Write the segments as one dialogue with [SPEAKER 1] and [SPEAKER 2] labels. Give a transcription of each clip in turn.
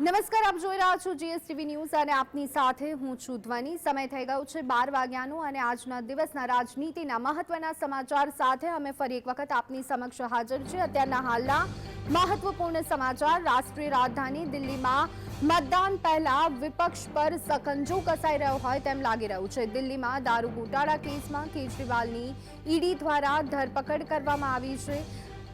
[SPEAKER 1] નમસ્કાર, આપ જોઈ રહ્યા છો જીએસટીવી ન્યૂઝ અને આપની સાથે હું છું ધ્વની. સમય થઈ ગયો છે બાર વાગ્યાનો અને આજના દિવસના રાજનીતિના મહત્વના સમાચાર સાથે અમે ફરી એક વખત આપની સમક્ષ હાજર છે અત્યારના હાલના મહત્વપૂર્ણ સમાચાર, રાષ્ટ્રીય રાજધાની દિલ્હીમાં મતદાન પહેલા વિપક્ષ પર સકંજો કસાઈ રહ્યો હોય તેમ લાગી રહ્યું છે. દિલ્હીમાં દારૂ ગોટાળા કેસમાં કેજરીવાલની ઈડી દ્વારા ધરપકડ કરવામાં આવી છે.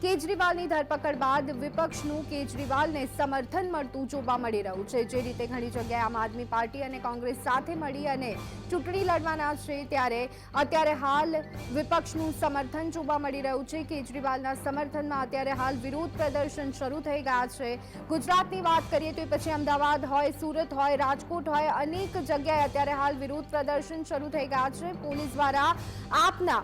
[SPEAKER 1] કેજરીવાલની ધરપકડ બાદ વિપક્ષનું કેજરીવાલને સમર્થન મળતું જોવા મળી રહ્યું છે. જે રીતે ઘણી જગ્યાએ આમ આદમી પાર્ટી અને કોંગ્રેસ સાથે મળી અને ચૂંટણી લડવાના છે ત્યારે અત્યારે હાલ વિપક્ષનું સમર્થન જોવા મળી રહ્યું છે. કેજરીવાલના સમર્થનમાં અત્યારે હાલ વિરોધ પ્રદર્શન શરૂ થઈ ગયા છે. ગુજરાતની વાત કરીએ તો પછી અમદાવાદ હોય, સુરત હોય, રાજકોટ હોય, અનેક જગ્યાએ અત્યારે હાલ વિરોધ પ્રદર્શન શરૂ થઈ ગયા છે. પોલીસ દ્વારા આપના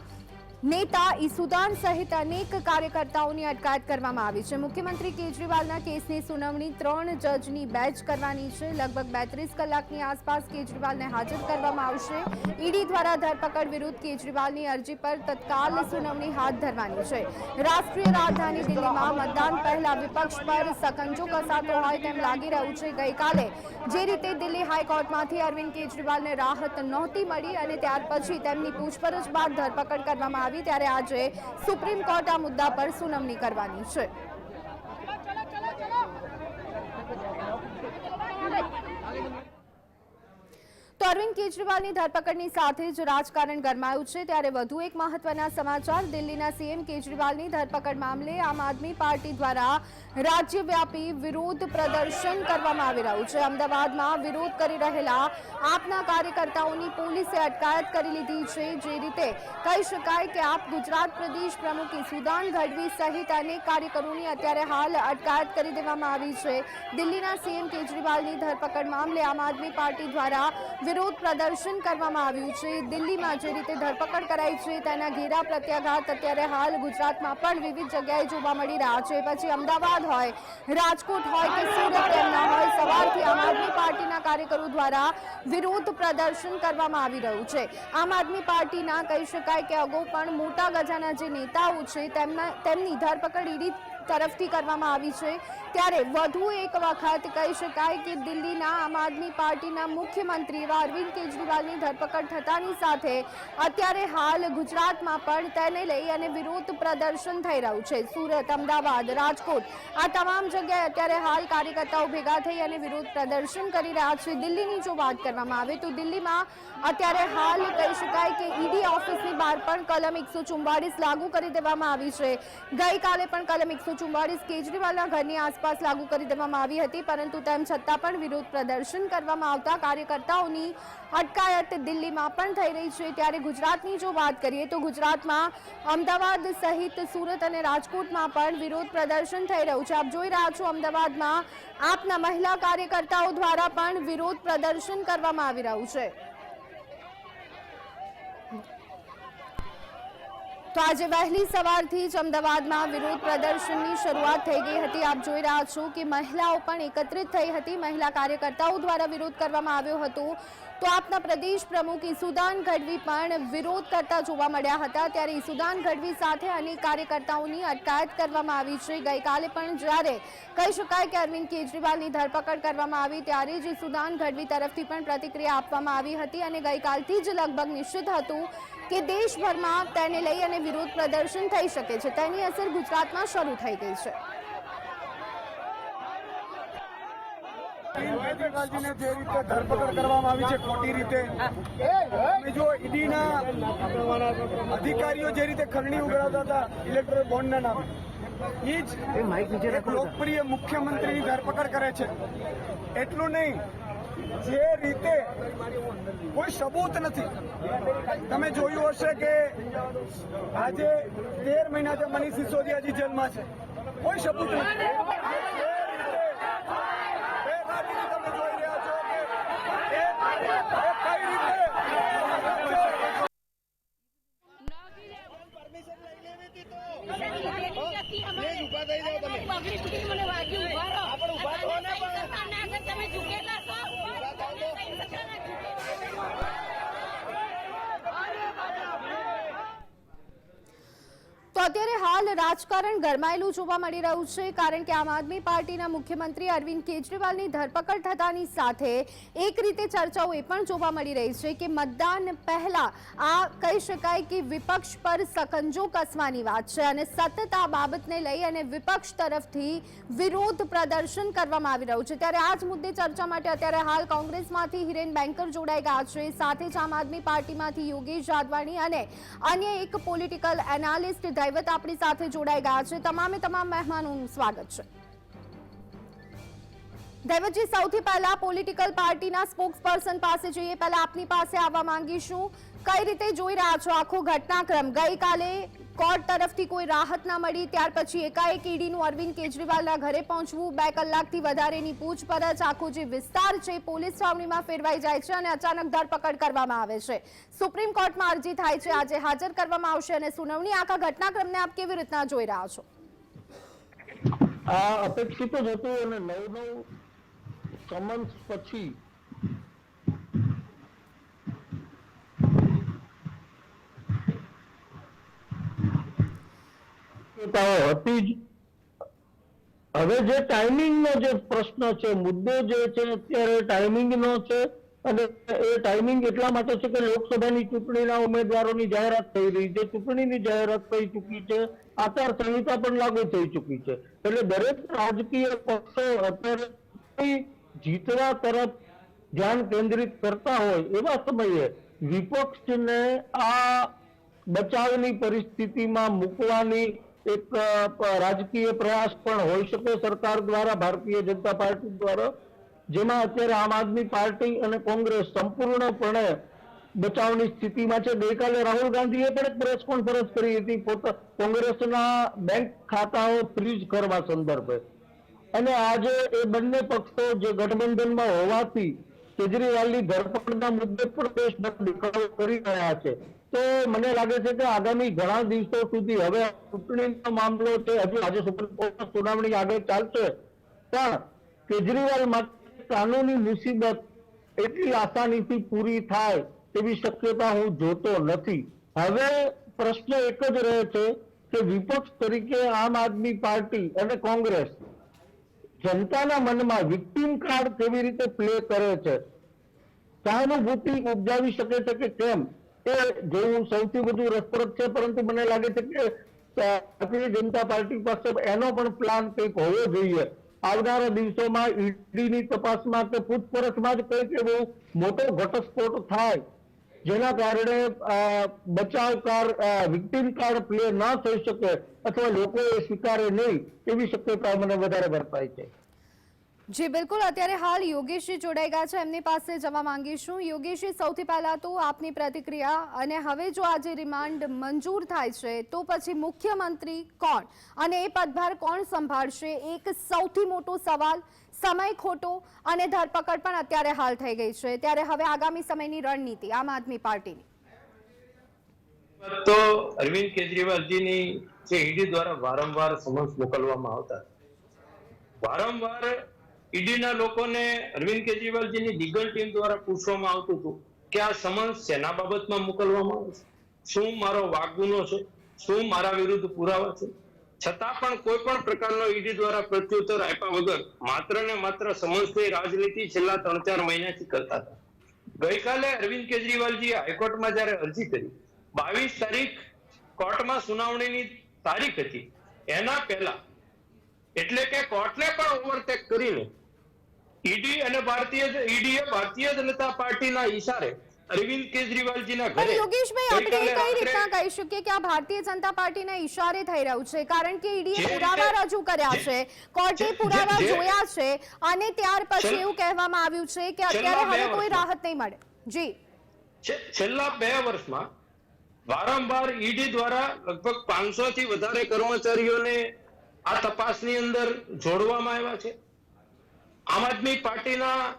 [SPEAKER 1] નેતા ઈસુદાન સહિત અનેક કાર્યકર્તાઓની અટકાયત કરવામાં આવી છે. મુખ્યમંત્રી કેજરીવાલના કેસની સુનાવણી ત્રણ જજની બેચ કરવાની છે. લગભગ બેત્રીસ કલાકની આસપાસ કેજરીવાલને હાજર કરવામાં આવશે. ઈડી દ્વારા ધરપકડ વિરુદ્ધ કેજરીવાલની અરજી પર તત્કાલ સુનાવણી હાથ ધરવાની છે. રાષ્ટ્રીય રાજધાની દિલ્હીમાં મતદાન પહેલા વિપક્ષ પર સકંજો કસાતો હોય તેમ લાગી રહ્યું છે. ગઈકાલે જે રીતે દિલ્હી હાઈકોર્ટમાંથી અરવિંદ કેજરીવાલને રાહત નહોતી મળી અને ત્યાર પછી તેમની પૂછપરછ બાદ ધરપકડ કરવામાં આવી ત્યારે આજે સુપ્રીમ કોર્ટ આ મુદ્દા પર સુનાવણી કરવાની છે. તો અરવિંદ કેજરીવાલની ધરપકડની સાથે જ રાજકારણ ગરમાયું છે. ત્યારે વધુ એક મહત્વના સમાચાર, દિલ્હીના સીએમ કેજરીવાલની ધરપકડ મામલે આમ આદમી પાર્ટી દ્વારા રાજ્યવ્યાપી વિરોધ પ્રદર્શન કરવામાં આવી રહ્યું છે. અમદાવાદમાં વિરોધ કરી રહેલા આપના કાર્યકર્તાઓની પોલીસે અટકાયત કરી લીધી છે. જે રીતે કહી શકાય કે આપ ગુજરાત પ્રદેશ પ્રમુખ ઈસુદાન ગઢવી સહિત અનેક કાર્યકરોની અત્યારે હાલ અટકાયત કરી દેવામાં આવી છે. દિલ્હીના સીએમ કેજરીવાલની ધરપકડ મામલે આમ આદમી પાર્ટી દ્વારા વિરોધ પ્રદર્શન કરવામાં આવ્યું છે. દિલ્હીમાં જે રીતે ધરપકડ કરાઈ છે, તેના ઘેરા પ્રત્યાઘાત અત્યારે હાલ ગુજરાતમાં પણ વિવિધ જગ્યાએ જોવા મળી રહ્યા છે. પછી અમદાવાદ હોય, રાજકોટ હોય કે સુરત એમના હોય, સવારથી આમ આદમી પાર્ટીના કાર્યકરો દ્વારા વિરોધ પ્રદર્શન કરવામાં આવી રહ્યું છે. આમ આદમી પાર્ટીના કહી શકાય કે અગાઉ પણ મોટા ગજાના જે નેતાઓ છે, તેમના તેમની ધરપકડ ઈડી તરફથી કરવામાં આવી છે. ત્યારે વધુ એક વખત કહી શકાય કે દિલ્હીના આમ આદમી પાર્ટીના મુખ્યમંત્રી એવા અરવિંદ કેજરીવાલની ધરપકડ થતાની સાથે અત્યારે હાલ ગુજરાતમાં પણ તેને લઈ અને વિરોધ પ્રદર્શન થઈ રહ્યું છે. સુરત, અમદાવાદ, રાજકોટ આ તમામ જગ્યાએ અત્યારે હાલ કાર્યકર્તાઓ ભેગા થઈ અને વિરોધ પ્રદર્શન કરી રહ્યા છે. દિલ્હીની જો વાત કરવામાં આવે તો દિલ્હીમાં અત્યારે હાલ કહી શકાય કે ઈડી ઓફિસની બહાર પણ કલમ એકસો લાગુ કરી દેવામાં આવી છે. ગઈકાલે પણ કલમ એકસો ચુમ્બાળીસ કેજરીવાલના ઘરની આસપાસ લાગુ કરી દેવામાં આવી હતી, પરંતુ તેમ છતાં પણ વિરોધ પ્રદર્શન કરવામાં આવતા કાર્યકર્તાઓની અટકાયત દિલ્હીમાં પણ થઈ રહી છે. ત્યારે ગુજરાતની જો વાત કરીએ તો ગુજરાતમાં અમદાવાદ સહિત સુરત અને રાજકોટમાં પણ વિરોધ પ્રદર્શન થઈ રહ્યું છે. આપ જોઈ રહ્યા છો, અમદાવાદમાં આપના મહિલા કાર્યકર્તાઓ દ્વારા પણ વિરોધ પ્રદર્શન કરવામાં આવી રહ્યું છે. તો આજે વહેલી સવારથી જ અમદાવાદમાં વિરોધ પ્રદર્શનની શરૂઆત થઈ ગઈ હતી. આપ જોઈ રહ્યા છો કે મહિલાઓ પણ એકત્રિત થઈ હતી. મહિલા કાર્યકર્તાઓ દ્વારા વિરોધ કરવામાં આવ્યો હતો. તો આપના પ્રદેશ પ્રમુખ ઈસુદાન ગઢવી પણ વિરોધ કરતા જોવા મળ્યા હતા. ત્યારે ઈસુદાન ગઢવી સાથે અનેક કાર્યકર્તાઓની અટકાયત કરવામાં આવી છે. ગઈકાલે પણ જ્યારે કહી શકાય કે અરવિંદ કેજરીવાલની ધરપકડ કરવામાં આવી, ત્યારે જ ઈસુદાન ગઢવી તરફથી પણ પ્રતિક્રિયા આપવામાં આવી હતી અને ગઈકાલથી જ લગભગ નિશ્ચિત હતું. કે દેશભરમાં તેને લઈ અને વિરોધ પ્રદર્શન થઈ શકે છે. તેની અસર ગુજરાતમાં શરૂ થઈ ગઈ છે.
[SPEAKER 2] કેજરીવાલજીને જે રીતે ધરપકડ કરવામાં આવી છે ખોટી રીતે. અને જો ઈડીના અધિકારીઓ જે રીતે ખરણી ઉગાડતા હતા ઇલેક્ટ્રોનિક બોન્ડના નામે એ જ એક લોકપ્રિય મુખ્યમંત્રીની ધરપકડ કરે છે. એટલું નહીં જે રીતે કોઈ સબૂત નથી. તમે જોયું હશે કે આજે તેર મહિનાથી મનીષ સિસોદિયાજી જેલમાં છે. કોઈ સબૂત નથી બે બાજુથી તમે જોઈ રહ્યા છો કે એ- એ કઈ રીતે
[SPEAKER 3] તમે ઝૂકેલા છો
[SPEAKER 1] અત્યારે હાલ રાજકારણ ગરમાયેલું જોવા મળી રહ્યું છે, કારણ કે આમ આદમી પાર્ટીના મુખ્યમંત્રી અરવિંદ કેજરીવાલની ધરપકડ થતાની સાથે એક રીતે ચર્ચાઓ એ પણ જોવા મળી રહી છે કે મતદાન પહેલા આ કહી શકાય કે વિપક્ષ પર સકંજો કસવાની વાત છે અને સતત આ બાબતને લઈ અને વિપક્ષ તરફથી વિરોધ પ્રદર્શન કરવામાં આવી રહ્યું છે. ત્યારે આ જ મુદ્દે ચર્ચા માટે અત્યારે હાલ કોંગ્રેસમાંથી હિરેન બેન્કર જોડાઈ ગયા છે, સાથે જ આમ આદમી પાર્ટીમાંથી યોગેશ જાદવાણી અને અન્ય એક પોલિટિકલ એનાલિસ્ટ દૈવત આપણી સાથે જોડાઈ ગયા છે. તમામે તમામ મહેમાનોનું સ્વાગત છે. દૈવતજી સૌથી પહેલા પોલિટિકલ પાર્ટીના સ્પોક્સ પર્સન પાસે જઈએ. પહેલા આપની પાસે આવવા માંગીશું. કઈ રીતે જોઈ રહ્યા છો આખો ઘટનાક્રમ? ગઈકાલે કોર્ટ તરફથી કોઈ રાહત ના મળી, ત્યાર પછી એકાએક ઈડીનું અરવિંદ કેજરીવાલના ઘરે પહોંચવું, બે કલાકથી વધારેની પૂછપરછ, આખો જે વિસ્તાર છે પોલીસ છાવણીમાં ફેરવાઈ જાય છે અને અચાનક ધરપકડ કરવામાં આવે છે. સુપ્રીમ કોર્ટમાં અરજી થાય છે, આજે હાજર કરવામાં આવશે અને સુનાવણી આખા ઘટનાક્રમને આપ કેવી રીતના જોઈ રહ્યા છો?
[SPEAKER 3] અપેક્ષિત જ હતું અને નવ નવ સમન્સ પછી શક્યતાઓ હતી જ. હવે જે ટાઈમિંગનો જે પ્રશ્ન છે, મુદ્દો જે છે, અત્યારે ટાઈમિંગનો છે અને એ ટાઈમિંગ એટલા માટે છે કે લોકસભાની ચૂંટણીના ઉમેદવારોની જાહેરાત થઈ રહી છે. ચૂંટણીની જાહેરાત થઈ ચૂકી છે. આચારસંહિતા પણ લાગુ થઈ ચૂકી છે. એટલે દરેક રાજકીય પક્ષો અત્યારે જીતવા તરફ ધ્યાન કેન્દ્રિત કરતા હોય એવા સમયે વિપક્ષને આ બચાવની પરિસ્થિતિમાં મૂકવાની એક રાજકીય પ્રયાસ પણ હોઈ શકે સરકાર દ્વારા, ભારતીય જનતા પાર્ટી દ્વારા, જેમાં અત્યારે આમ આદમી પાર્ટી અને કોંગ્રેસ સંપૂર્ણપણે બચાવની સ્થિતિમાં છે. ગઈકાલે રાહુલ ગાંધીએ પણ એક પ્રેસ કોન્ફરન્સ કરી હતી. પોતા કોંગ્રેસના બેંક ખાતાઓ ફ્રીઝ કરવા સંદર્ભે. અને આજે એ બંને પક્ષો જે ગઠબંધનમાં હોવાથી કેજરીવાલની ધરપકડના મુદ્દે પણ દેખાડો કરી રહ્યા છે. તો મને લાગે છે કે આગામી ઘણા દિવસો સુધી હવે ચૂંટણીનો મામલો છે, હજુ આજે સુપ્રીમ કોર્ટમાં સુનાવણી આગળ ચાલશે. પણ કેજરીવાલ માટે કાનૂની મુસીબત એટલી આસાનીથી પૂરી થાય તેવી શક્યતા હું જોતો નથી. હવે પ્રશ્ન એક જ રહે છે કે વિપક્ષ તરીકે આમ આદમી પાર્ટી અને કોંગ્રેસ જનતાના મનમાં વિક્ટીમ કાર્ડ કેવી રીતે પ્લે કરે છે? સહાનુભૂતિ ઉપજાવી શકે છે કે કેમ? એ જોવું સૌથી વધુ રસપ્રદ છે, પરંતુ મને લાગે છે કે ભારતીય જનતા પાર્ટી પાસે એનો પણ પ્લાન કંઈક હોવો જોઈએ. આવનારા દિવસોમાં ઈડીની તપાસમાં કે પૂછપરછમાં જ કંઈક એવો મોટો ઘટસ્ફોટ થાય, જેના કારણે બચાવ કાર્ડ વિક્ટીમ કાર્ડ પ્લે ન થઈ શકે, અથવા લોકો એ સ્વીકારે નહીં, એવી શક્યતા મને વધારે વર્તાય છે.
[SPEAKER 1] જી, બિલકુલ. અત્યારે હાલ યોગેશજી જોડાઈ ગયા છે. એમની પાસે જવા માંગીશું. યોગેશજી, સૌથી પહેલા તો આપની પ્રતિક્રિયા અને હવે જો આજે રિમાન્ડ મંજૂર થાય છે, તો પછી મુખ્યમંત્રી કોણ અને એ પદભાર કોણ સંભાળશે? એક સૌથી મોટો સવાલ, સમય ખોટો અને ધરપકડ પણ અત્યારે હાલ થઈ ગઈ છે. ત્યારે હવે આગામી સમયની રણનીતિ આમ આદમી પાર્ટીની.
[SPEAKER 4] તો અરવિંદ કેજરીવાલજીની જે ઈડી દ્વારા વારંવાર સમન્સ મોકલવામાં આવતા. વારંવાર ઈડીના લોકોને અરવિંદ કેજરીવાલજીની લીગલ ટીમ દ્વારા પૂછવામાં આવતું હતું કે આ સમન્સ શેના બાબતમાં મોકલવામાં આવે શું મારો વાગુનો છે? શું મારા વિરુદ્ધ પુરાવા છે? છતાં પણ કોઈ પણ પ્રકારનો ઈડી દ્વારા પ્રત્યુત્તર આપ્યા વગર માત્ર ને માત્ર સમન્સની રાજનીતિ છેલ્લા ત્રણ ચાર મહિનાથી કરતા હતા. ગઈકાલે અરવિંદ કેજરીવાલજીએ હાઈકોર્ટમાં જ્યારે અરજી કરી, બાવીસ તારીખ કોર્ટમાં સુનાવણીની તારીખ હતી. એના પહેલા એટલે કે કોર્ટને પણ ઓવરટેક કરીને ઈડી અને ભારતીય ઈડીએ ભારતીય જનતા પાર્ટીના ઈશારે અરવિંદ કેજરીવાલજીના ઘરે
[SPEAKER 1] યોગેશભાઈ આપણે કઈ રીતના કહી શકીએ કે આ ભારતીય જનતા પાર્ટીના ઈશારે થઈ રહ્યું છે? કારણ કે ઈડીએ પુરાવા રજૂ કર્યા છે કોર્ટે પુરાવા જોયા છે અને ત્યાર પછી એવું કહેવામાં આવ્યું છે કે અત્યારે હવે કોઈ રાહત નહીં મળે. જી.
[SPEAKER 4] છેલ્લા બે વર્ષમાં વારંવાર ઈડી દ્વારા લગભગ પાંચસો થી વધારે કર્મચારીઓને આ તપાસની અંદર જોડવામાં આવ્યા છે. આમ આદમી પાર્ટીના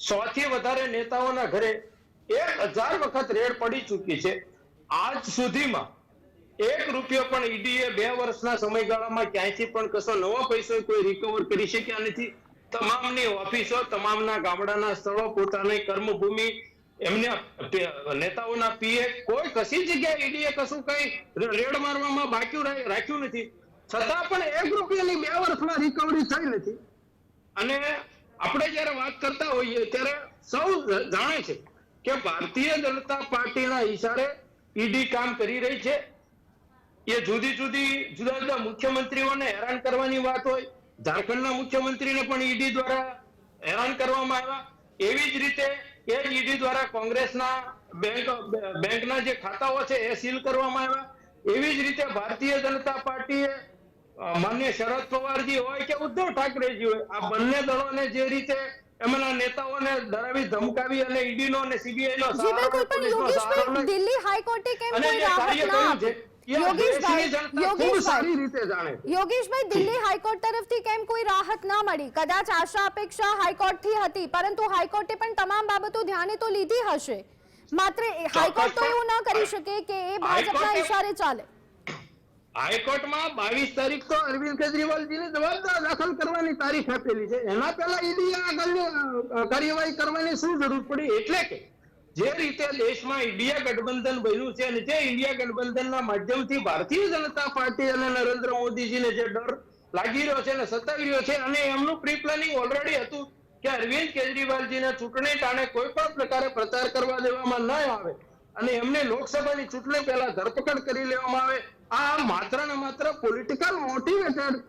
[SPEAKER 4] સો થી વધારે નેતાઓના ઘરે એક હજાર વખત રેડ પડી ચૂકી છે. આજ સુધીમાં એક રૂપિયો પણ ઈડીએ બે વર્ષના સમયગાળામાં ક્યાંયથી પણ કશો નવો પૈસો કોઈ રિકવર કરી શક્યા નથી. તમામની ઓફિસો, તમામના ગામડાના સ્થળો, પોતાની કર્મભૂમિ, એમના નેતાઓના પીએ, કોઈ કશી જગ્યાએ ઈડીએ કશું કઈ રેડ મારવામાં બાકી રાખ્યું નથી. છતાં પણ એક રૂપિયાની બે વર્ષમાં રિકવરી થઈ નથી. અને આપણે જ્યારે વાત કરતા હોઈએ ત્યારે સૌ જાણે છે કે ભારતીય જનતા પાર્ટીના ઈશારે ઈડી કામ કરી રહી છે. એ જુદી જુદી જુદા જુદા મુખ્યમંત્રીઓને હેરાન કરવાની વાત હોય. ઝારખંડના મુખ્યમંત્રીને પણ ઈડી દ્વારા હેરાન કરવામાં આવ્યા. એવી જ રીતે એ ઈડી દ્વારા કોંગ્રેસના બેંક બેંકના જે ખાતાઓ છે એ સીલ કરવામાં આવ્યા. એવી જ રીતે ભારતીય જનતા પાર્ટીએ માન્ય શરદ પવારજી હોય કે ઉદ્ધવ ઠાકરેજી હોય આ બંને દળોને જે રીતે એમના નેતાઓને ડરાવી ધમકાવી અને ઈડીનો અને સીબીઆઈ નો
[SPEAKER 1] દિલ્હી હાઈકોર્ટે કેમ કોઈ રાહત ના આપી? યોગેશભાઈ દિલ્હી હાઈકોર્ટ તરફથી કેમ કોઈ રાહત ના મળી? કદાચ આશા અપેક્ષા હાઈકોર્ટથી હતી પરંતુ હાઈકોર્ટે પણ તમામ બાબતો ધ્યાને તો લીધી હશે. માત્ર હાઈકોર્ટ તો એવું ના કરી શકે કે એ ભાજપના ઇશારે ચાલે.
[SPEAKER 4] હાઈકોર્ટમાં બાવીસ તારીખ તો અરવિંદ કેજરીવાલજીને જવાબદાર દાખલ કરવાની તારીખ આપેલી છે. એના પહેલા ઈડી આગળની કાર્યવાહી કરવાની શું જરૂર પડી? એટલે કે જે રીતે દેશમાં ઇન્ડિયા ગઠબંધન બન્યું છે અને જે ઇન્ડિયા ગઠબંધનના માધ્યમથી ભારતીય જનતા પાર્ટી અને નરેન્દ્ર મોદીજીને જે ડર લાગી રહ્યો છે અને સતાવી રહ્યો છે અને એમનું પ્રી પ્લાનિંગ ઓલરેડી હતું કે અરવિંદ કેજરીવાલજીને ચૂંટણી ટાણે કોઈ પણ પ્રકારે પ્રચાર કરવા દેવામાં ન આવે અને એમને લોકસભાની ચૂંટણી પહેલા ધરપકડ કરી લેવામાં આવે આ માત્ર ને માત્ર પોલિટિકલ મોટિવેટેડ.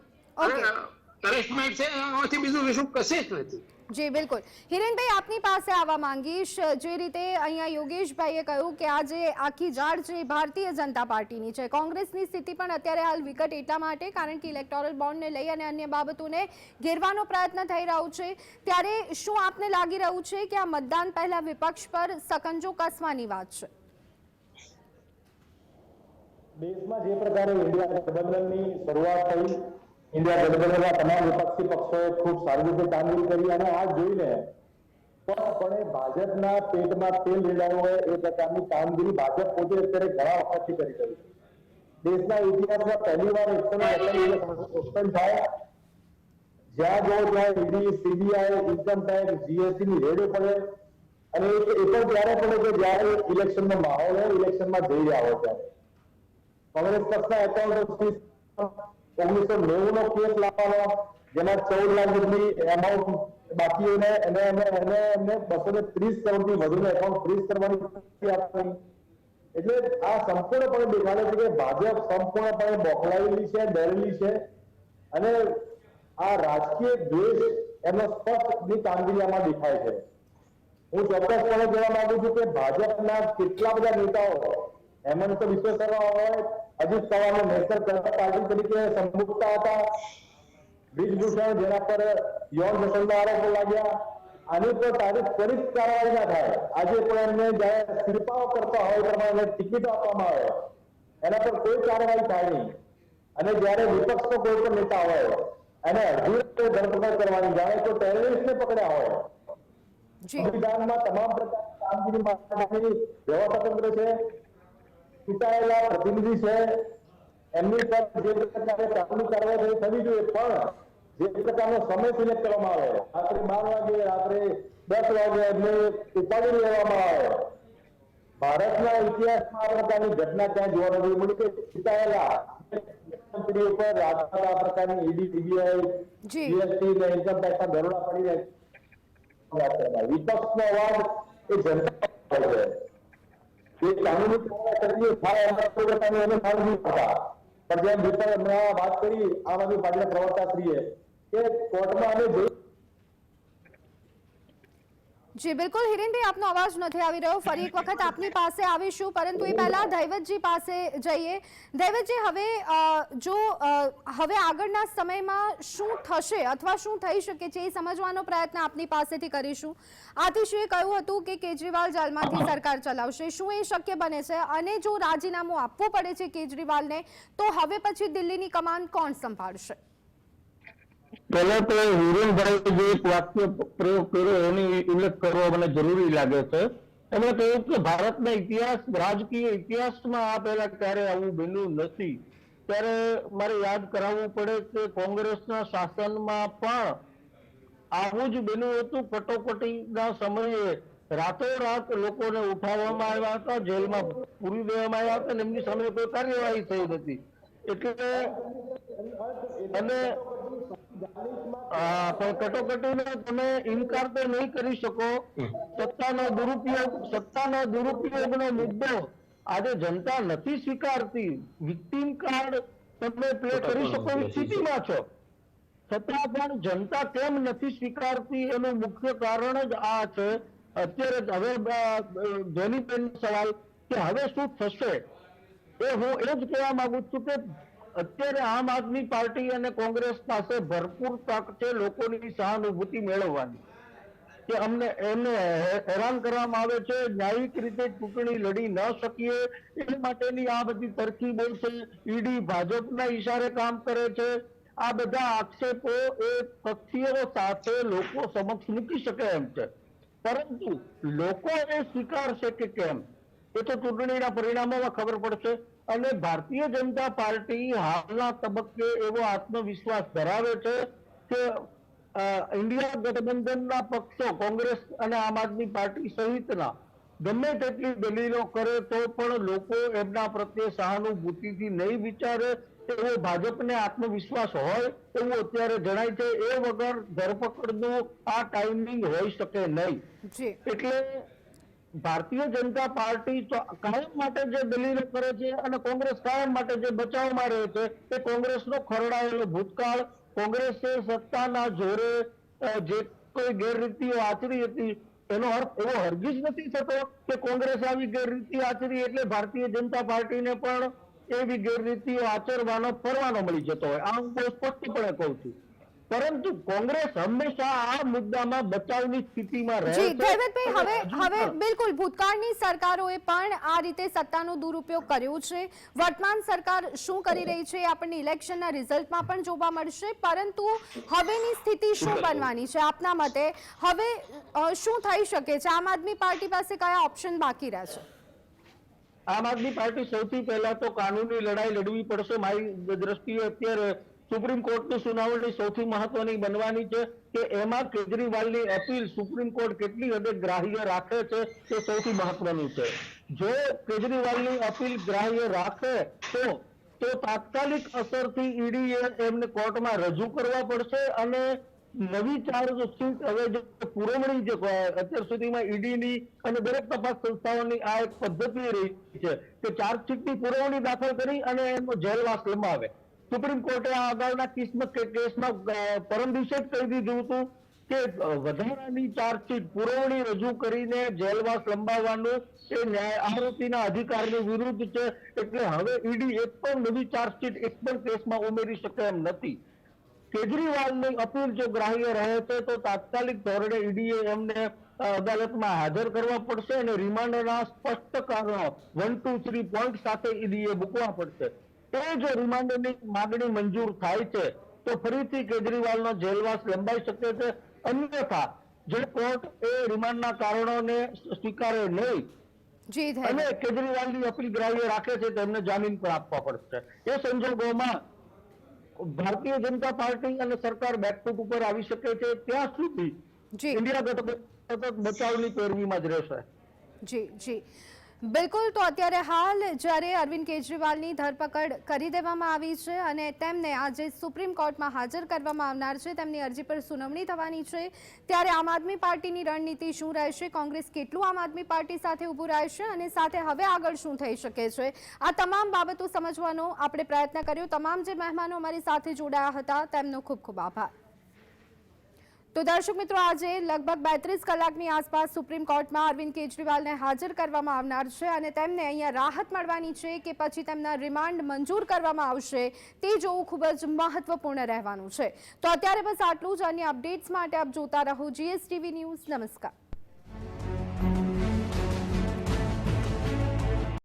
[SPEAKER 4] હરેસમેન્ટ છે એનામાંથી બીજું વિશું કશે જ નથી.
[SPEAKER 1] જી બિલકુલ. હિરેનભાઈ આપની પાસે આવવા માંગીશ. જે રીતે અહીંયા યોગેશભાઈએ કહ્યું કે આ જે આખી જાળ છે ભારતીય જનતા પાર્ટીની છે. કોંગ્રેસની સ્થિતિ પણ અત્યારે હાલ વિકટ એટલા માટે કારણ કે ઇલેક્ટોરલ બોન્ડને લઈ અને અન્ય બાબતોને ઘેરવાનો પ્રયત્ન થઈ રહ્યો છે. ત્યારે શું આપને લાગી રહ્યું છે કે આ મતદાન પહેલાં વિપક્ષ પર સકંજો કસવાની વાત છે?
[SPEAKER 5] દેશમાં જે પ્રકારે ઇન્ડિયા ગઠબંધનની શરૂઆત થઈ, ઇન્ડિયા ગઠબંધનના તમામ વિપક્ષી પક્ષોએ ખૂબ સારી રીતે કામગીરી કરી અને આ જોઈને સ્પષ્ટપણે ભાજપના પેટમાં તેલ રેડાયું હોય એ પ્રકારની કામગીરી ભાજપ પોતે અત્યારે ઘણા વખતથી કરી રહી છે. દેશના ઇતિહાસમાં પહેલી વાર એકસો ને એકતાલીસ સસ્પેન્ડ થાય. જ્યાં જો ત્યાં ED, CBI, income tax GST ની રેડો પડે. અને એ એ પણ ત્યારે પડે કે જ્યારે ઇલેક્શનનો માહોલ હોય, ઇલેક્શનમાં જઈ રહ્યા હોય ત્યારે. કોંગ્રેસ પક્ષના એકાઉન્ટ ઓગણીસો નેવું નો કેસ લાવવાનો, જેમાં ચૌદ લાખ જેટલી એમાઉન્ટ બાકી એને એને એને એમને બસો ને ત્રીસ કરોડથી વધુનો એકાઉન્ટ ફ્રીઝ કરવાની આપવાની એટલે આ સંપૂર્ણપણે દેખાડે છે કે ભાજપ સંપૂર્ણપણે બોખલાયેલી છે, ડરેલી છે. અને આ રાજકીય દ્વેષ એમનો સ્પષ્ટની કામગીરી આમાં દેખાય છે. હું ચોક્કસપણે કહેવા માંગુ છું કે ભાજપના કેટલા બધા નેતાઓ હેમંત વિશ્વ શર્મા હોય અજીત પવારને નેશનલ કોંગ્રેસ પાર્ટી તરીકે સંબોધતા હતા. બ્રિજભૂષણ જેના પર યૌન શોષણના આરોપો લાગ્યા. આની પર તારીખ ત્વરિત કાર્યવાહી ના થાય. આજે પણ એમને જ્યારે શિલ્પાઓ કરતા હોય એ પ્રમાણે એમને ટિકિટો આપવામાં આવે. એના પર કોઈ કાર્યવાહી થાય નહીં. અને જ્યારે વિપક્ષનો કોઈ પણ નેતા હોય એને અડધી રાતે ધરપકડ કરવાની જાણે તો ટેરરિસ્ટને પકડ્યા હોય.
[SPEAKER 1] જી.
[SPEAKER 5] સંવિધાનમાં તમામ પ્રકારની કામગીરી માટેની વ્યવસ્થા તંત્ર છે. ચૂંટાયેલા પ્રતિનિધિ છે એમની પર જે પ્રકારે કાનૂની કાર્યવાહી થવી જોઈએ પણ જે પ્રકારનો સમય સિલેક્ટ કરવામાં આવે રાત્રે બાર વાગે રાત્રે દસ વાગે એમને ઉપાડી લેવામાં આવે ભારતના ઇતિહાસમાં આ પ્રકારની ઘટના ક્યાં જોવા નથી મળી કે ચૂંટાયેલા મંત્રીઓ ઉપર રાજપાલ આ પ્રકારની ઈડી સીબીઆઈ જીએસટી ને ઇન્કમ ટેક્સના દરોડા પડી રહ્યા વિપક્ષનો અવાજ એ જનતા છે. એ કાનૂની કાર્યવાહી કરવી થાય એના ફાળ નહીં થતા પણ જેમ હમણાં વાત કરી, આમ આદમી પાર્ટીના પ્રવક્તાશ્રીએ કે કોર્ટમાં અમે જઈ
[SPEAKER 1] જી, બિલકુલ, હિરેનભાઈ, આપનો અવાજ નથી આવી રહ્યો. ફરી એક વખત આપની પાસે આવીશું, પરંતુ એ પહેલા દૈવતજી પાસે જઈએ. દૈવતજી, હવે જો હવે આગળના સમયમાં શું થશે અથવા શું થઈ શકે છે એ સમજવાનો પ્રયત્ન આપની પાસેથી કરીશું. આતિશીએ કહ્યું હતું કે કેજરીવાલ જેલમાંથી સરકાર ચલાવશે. શું એ શક્ય બને છે? અને જો રાજીનામું આપવું પડે છે કેજરીવાલને, તો હવે પછી દિલ્હીની કમાન કોણ સંભાળશે?
[SPEAKER 3] પહેલા તો હિરેનભાઈ જે એક વાક્ય પ્રયોગ કર્યો એની ઉલ્લેખ કરવો મને જરૂરી લાગે છે. એમણે કહ્યું કે ભારતના ઇતિહાસ, રાજકીય ઇતિહાસમાં આ પહેલા ક્યારે આવું બન્યું નથી. ત્યારે મારે યાદ કરાવવું પડે કે કોંગ્રેસના શાસનમાં પણ આવું જ બન્યું હતું કટોકટીના સમયે. રાતોરાત લોકોને ઉઠાવવામાં આવ્યા હતા, જેલમાં પૂરી દેવામાં આવ્યા હતા અને એમની સામે કોઈ કાર્યવાહી થઈ નથી. એટલે અને પણ કટોકટીનો તમે ઇનકાર તો નહીં કરી શકો. સત્તાનો દુરુપયોગ સત્તાનો દુરુપયોગનો મુદ્દો આજે જનતા નથી સ્વીકારતી. વિક્ટીમ કાર્ડ તમે પ્લે કરી શકો એવી સ્થિતિમાં છો. છતાં પણ જનતા કેમ નથી સ્વીકારતી એનું મુખ્ય કારણ જ આ છે. અત્યારે હવે ધોનીબેન સવાલ કે હવે શું થશે? એ હું એ જ કહેવા માંગુ છું કે અત્યારે આમ આદમી પાર્ટી અને કોંગ્રેસ પાસે ભરપૂર તક છે લોકોની સહાનુભૂતિ મેળવવાની. કે અમને એમને હેરાન કરવામાં આવે છે, ન્યાયિક રીતે ચૂંટણી લડી ન શકીએ, એ માટેની આ બધી તરકીબો છે ઈડી ભાજપના ઈશારે કામ કરે છે. આ બધા આક્ષેપો એ તથ્યો સાથે લોકો સમક્ષ મૂકી શકે એમ છે. પરંતુ લોકો એ સ્વીકારશે કે કેમ? એ તો ચૂંટણીના પરિણામોમાં ખબર પડશે. અને ભારતીય જનતા પાર્ટી હાલના તબક્કે એવો આત્મવિશ્વાસ ધરાવે છે કે ઇન્ડિયા ગઠબંધનના પક્ષો કોંગ્રેસ અને આમ આદમી પાર્ટી સહિતના ગમે તેટલી દલીલો કરે તો પણ લોકો એમના પ્રત્યે સહાનુભૂતિથી નહીં વિચારે. એવો ભાજપને આત્મવિશ્વાસ હોય એવું અત્યારે જણાય છે. એ વગર ધરપકડનું આ ટાઈમિંગ હોઈ શકે નહીં. એટલે ભારતીય જનતા પાર્ટી તો કાયમ માટે જે દલીલો કરે છે અને કોંગ્રેસ કાયમ માટે જે બચાવમાં રહે છે, એ કોંગ્રેસનો ખરડાયેલો ભૂતકાળ, કોંગ્રેસે સત્તાના જોરે જે કોઈ ગેરરીતિઓ આચરી હતી, એનો અર્થ એવો હરગીજ નથી થતો કે કોંગ્રેસ આવી ગેરરીતિ આચરી એટલે ભારતીય જનતા પાર્ટીને પણ એવી ગેરરીતિઓ આચરવાનો ફરવાનો મળી જતો હોય. આ હું સ્પષ્ટપણે કહું છું. પરંતુ કોંગ્રેસ હંમેશા આ મુદ્દામાં બચાવની સ્થિતિમાં રહે
[SPEAKER 1] જી
[SPEAKER 3] છે.
[SPEAKER 1] દૈવતભાઈ હવે હવે બિલકુલ ભૂતકાળની સરકારોએ પણ આ રીતે સત્તાનો દુરુપયોગ કર્યો છે. વર્તમાન સરકાર શું કરી રહી છે આપણને ઇલેક્શનના રિઝલ્ટમાં પણ જોવા મળશે. પરંતુ હવેની સ્થિતિ શું બનવાની છે આપના મતે? હવે શું થઈ શકે છે? આમ આદમી પાર્ટી પાસે કયા ઓપ્શન બાકી રહ્યા છે?
[SPEAKER 3] આમ આદમી પાર્ટી સૌથી પહેલા તો કાનૂની લડાઈ લડવી પડશે. મારી દ્રષ્ટિએ અત્યારે સુપ્રીમ કોર્ટની સુનાવણી સૌથી મહત્વની બનવાની છે કે એમાં કેજરીવાલની અપીલ સુપ્રીમ કોર્ટ કેટલી હદે ગ્રાહ્ય રાખે છે તે સૌથી મહત્વનું છે. જો કેજરીવાલની અપીલ ગ્રાહ્ય રાખે તો તો તાત્કાલિક અસરથી ઈડીએ એમને કોર્ટમાં રજૂ કરવા પડશે અને નવી ચાર શીટ હવે જે પુરવણી જે અત્યાર સુધીમાં ઈડીની અને દરેક તપાસ સંસ્થાઓની આ એક પદ્ધતિ રહી છે કે ચાર્જશીટની પુરવણી દાખલ કરી અને એનો જેલવાસ લંબાવે. સુપ્રીમ કોર્ટે આ અગાઉના કેસમાં કેસમાં પરમ દિવસે જ કહી દીધું હતું કે વધારાની ચાર્જશીટ પુરવણી રજૂ કરીને જેલવાસ લંબાવવાનું એ ન્યાય આરોપીના અધિકારની વિરુદ્ધ છે. એટલે હવે ઈડી એક પણ નવી ચાર્જશીટ એક પણ કેસમાં ઉમેરી શકે એમ નથી. કેજરીવાલની અપીલ જો ગ્રાહ્ય રહે છે, તો તાત્કાલિક ધોરણે ઈડીએ એમને અદાલતમાં હાજર કરવા પડશે અને રિમાન્ડના સ્પષ્ટ કારણો વન ટુ થ્રી પોઈન્ટ સાથે ઈડીએ મૂકવા પડશે. એ જો રિમાન્ડની માંગણી મંજૂર થાય છે તો ફરીથી કેજરીવાલનો જેલવાસ લંબાઈ શકે છે. અન્યથા જે કોર્ટ એ રિમાન્ડના કારણોને સ્વીકારે નહીં. અને કેજરીવાલની અપીલ ગ્રાહ્ય રાખે છે તેમને જામીન પણ આપવા પડશે. એ સંજોગોમાં ભારતીય જનતા પાર્ટી અને સરકાર બેકફૂટ ઉપર આવી શકે છે ત્યાં સુધી ઇન્ડિયા ગઠબંધન સતત બચાવની પેરવીમાં જ રહેશે.
[SPEAKER 1] જી જી. બિલકુલ, તો અત્યારે હાલ જ્યારે અરવિંદ કેજરીવાલની ધરપકડ કરી દેવામાં આવી છે અને તેમને આજે સુપ્રીમ કોર્ટમાં હાજર કરવામાં આવનાર છે, તેમની અરજી પર સુનાવણી થવાની છે, ત્યારે આમ આદમી પાર્ટીની રણનીતિ શું રહેશે, કોંગ્રેસ કેટલું આમ આદમી પાર્ટી સાથે ઊભું રહેશે અને સાથે હવે આગળ શું થઈ શકે છે? આ તમામ બાબતો સમજવાનો આપણે પ્રયત્ન કર્યો. તમામ જે મહેમાનો અમારી સાથે જોડાયા હતા, તેમનો ખૂબ ખૂબ આભાર. તો દર્શક મિત્રો, આજે લગભગ બેત્રીસ કલાકની આસપાસ સુપ્રીમ કોર્ટમાં અરવિંદ કેજરીવાલને હાજર કરવામાં આવનાર છે અને તેમને અહીંયા રાહત મળવાની છે કે પછી તેમના રિમાન્ડ મંજૂર કરવામાં આવશે તે જોવું ખૂબ જ મહત્વપૂર્ણ રહેવાનું છે. તો અત્યારે બસ આટલું જ. અન્ય અપડેટ્સ માટે આપ જોતા રહો જીએસટીવી ન્યૂઝ નમસ્કાર.